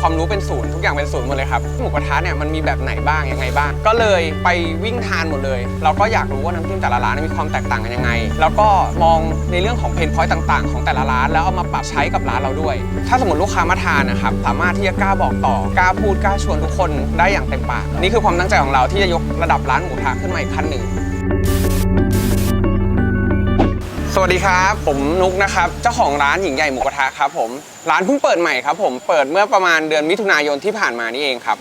ความรู้เป็นศูนย์ทุกอย่างเป็นศูนย์หมดเลยครับหมูกระทะเนี่ยมันมีแบบไหนบ้างยังไงบ้าง ก็เลยไปวิ่งทานหมดเลย เราก็อยากรู้ว่าน้ำจิ้มแต่ละร้านมีความแตกต่างกันยังไง แล้วก็มองในเรื่องของเพนพอยต์ต่าง ๆ ของแต่ละร้าน แล้วเอามาปรับใช้กับร้านเราด้วย ถ้าสมมติลูกค้ามาทานนะครับสามารถที่จะกล้าบอกต่อกล้าพูดกล้าชวนทุกคนได้อย่างเต็มปากนี่คือความตั้งใจของเราที่จะยกระดับร้านหมูกระทะขึ้นมาอีกขั้นหนึ่ง วัสดีครับ ผมนุกนะครับ เจ้าของร้านหญิงใหญ่หมูกระทะครับผม ร้านเพิ่งเปิดใหม่ครับผม เปิดเมื่อประมาณเดือนมิถุนายนที่ผ่านมานี่เองครับ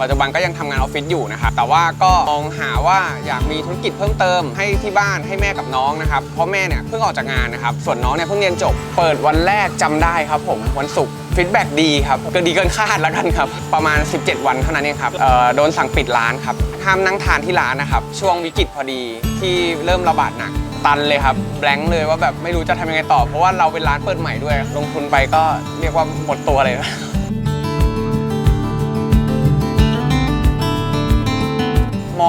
ปัจจุบันก็ยังทำงานออฟฟิศอยู่นะครับ แต่ว่าก็มองหาว่าอยากมีธุรกิจเพิ่มเติมให้ที่บ้านให้แม่กับน้องนะครับ เพราะแม่เนี่ยเพิ่งออกจากงานนะครับ ส่วนน้องเนี่ยเพิ่งเรียนจบ เปิดวันแรกจำได้ครับผม วันศุกร์ ฟีดแบ็ดีครับเกินดีเกินคาดแล้วกันครับ ประมาณ 17 วันเท่านั้นเองครับโดนสั่งปิดร้านครับ ห้ามนั่งทานที่ร้านนะครับ ช่วงวิกฤตพอดีที่เริ่มระบาดหนักตันเลยครับแบงค์เลยว่าแบบไม่รู้จะทำยังไงต่อ เพราะว่าเราเป็นร้านเปิดใหม่ด้วย ลงทุนไปก็เรียกว่าหมดตัวเลย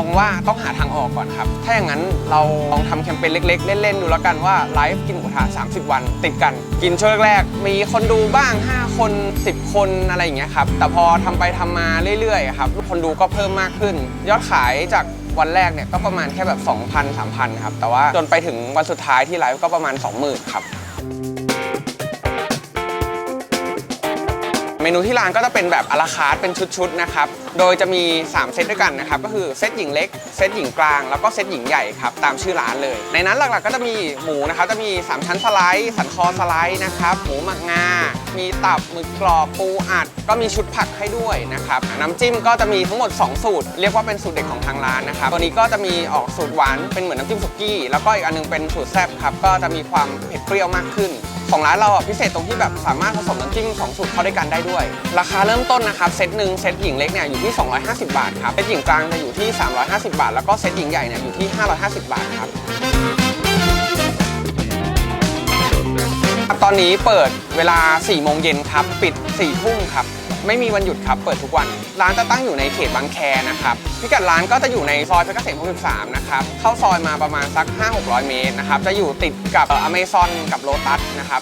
องว่าต้องหาทางออกก่อนครับ ถ้าอย่างนั้นเราลองทำแคมเปญเล็ก ๆ เล่น ๆ ดูแล้วกันว่าไลฟ์กินหมูกระทะ30 วัน ติดกัน กินช่วงแรกๆมีคนดูบ้าง 5 คน 10 คนอะไรอย่างเงี้ยครับแต่พอทำไปทำมาเรื่อยๆครับคนดูก็เพิ่มมากขึ้น ยอดขายจากวันแรกเนี่ยก็ประมาณแค่แบบ 2,000 3,000 ครับ แต่ว่าจนไปถึงวันสุดท้ายที่ไลฟ์ก็ประมาณ 20,000 ครับ เมนูที่ร้านก็จะเป็นแบบอลาคาร์ทเป็นชุดๆนะครับ โดยจะมี 3 เซตด้วยกันนะครับ ก็คือเซตหญิงเล็ก เซตหญิงกลาง แล้วก็เซตหญิงใหญ่ครับ ตามชื่อร้านเลย ในนั้นหลักๆก็จะมีหมูนะครับ จะมี 3 ชั้นสไลด์ สันคอสไลด์นะครับ หมูหมักงา มีตับ หมึกกรอบ ปูอัด ก็มีชุดผักให้ด้วยนะครับ น้ำจิ้มก็จะมีทั้งหมด 2 สูตร เรียกว่าเป็นสูตรเด็ดของทางร้านนะครับ ตัวนี้ก็จะมีออกสูตรหวาน เป็นเหมือนน้ำจิ้มสุกี้ แล้วก็อีกอันนึงเป็นสูตรแซ่บครับ ก็จะมีความเผ็ดเปรี้ยวมากขึ้น ของร้านเราอะพิเศษตรงที่แบบสามารถผสมน้ำจิ้มสองสูตรเข้าด้วยกันได้ด้วย ราคาเริ่มต้นนะครับเซตหนึ่งเซตหญิงเล็กเนี่ยอยู่ที่ 250 บาทครับเซตหญิงกลางจะอยู่ที่ 350 บาท แล้วก็เซตหญิงใหญ่เนี่ยอยู่ที่ 550 บาทครับตอนนี้เปิดเวลา4โมงเย็นครับปิด4ทุ่มครับ ไม่มีวันหยุดครับ เปิดทุกวัน ร้านจะตั้งอยู่ในเขตบางแคนะครับพิกัดร้านก็จะอยู่ในซอยเพชรเกษม63นะครับเข้าซอยมาประมาณสัก 5-600 เมตรนะครับจะอยู่ติดกับอเมซอนกับโลตัสนะครับ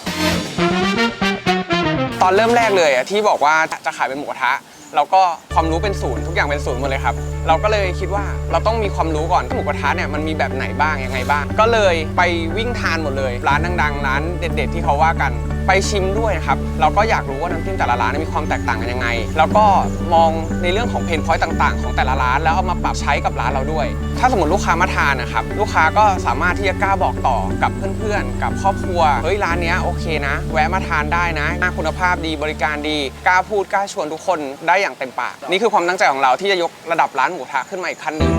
ตอนเริ่มแรกเลยอะที่บอกว่าจะขายเป็นหมูกระทะ เราก็ความรู้เป็นศูนย์ทุกอย่างเป็นศูนย์หมดเลยครับ เราก็เลยคิดว่าเราต้องมีความรู้ก่อนหมูกระทะเนี่ยมันมีแบบไหนบ้างยังไงบ้าง ก็เลยไปวิ่งทานหมดเลย ร้านดังๆ ร้านเด็ด ๆ ที่เขาว่ากันไปชิมด้วยครับ เราก็อยากรู้ว่าน้ำจิ้มแต่ละร้านเนมีความแตกต่างกันยังไง แล้วก็มองในเรื่องของเพนพอยต์ต่าง ๆ ของแต่ละร้าน แล้วเอามาปรับใช้กับร้านเราด้วย ถ้าสมมติลูกค้ามาทานนะครับลูกค้าก็สามารถที่จะกล้าบอกต่อกับเพื่อนๆ กับครอบครัวเฮ้ยร้านนี้โอเคนะ แวะมาทานได้นะคุณภาพดีบริการดีกล้าพูดกล้าชวนทุกคนได้อย่างเต็มปากนี่คือความตั้งใจของเราที่จะยกระดับร้านหมูกระทะขึ้นมาอีกขั้นหนึ่ง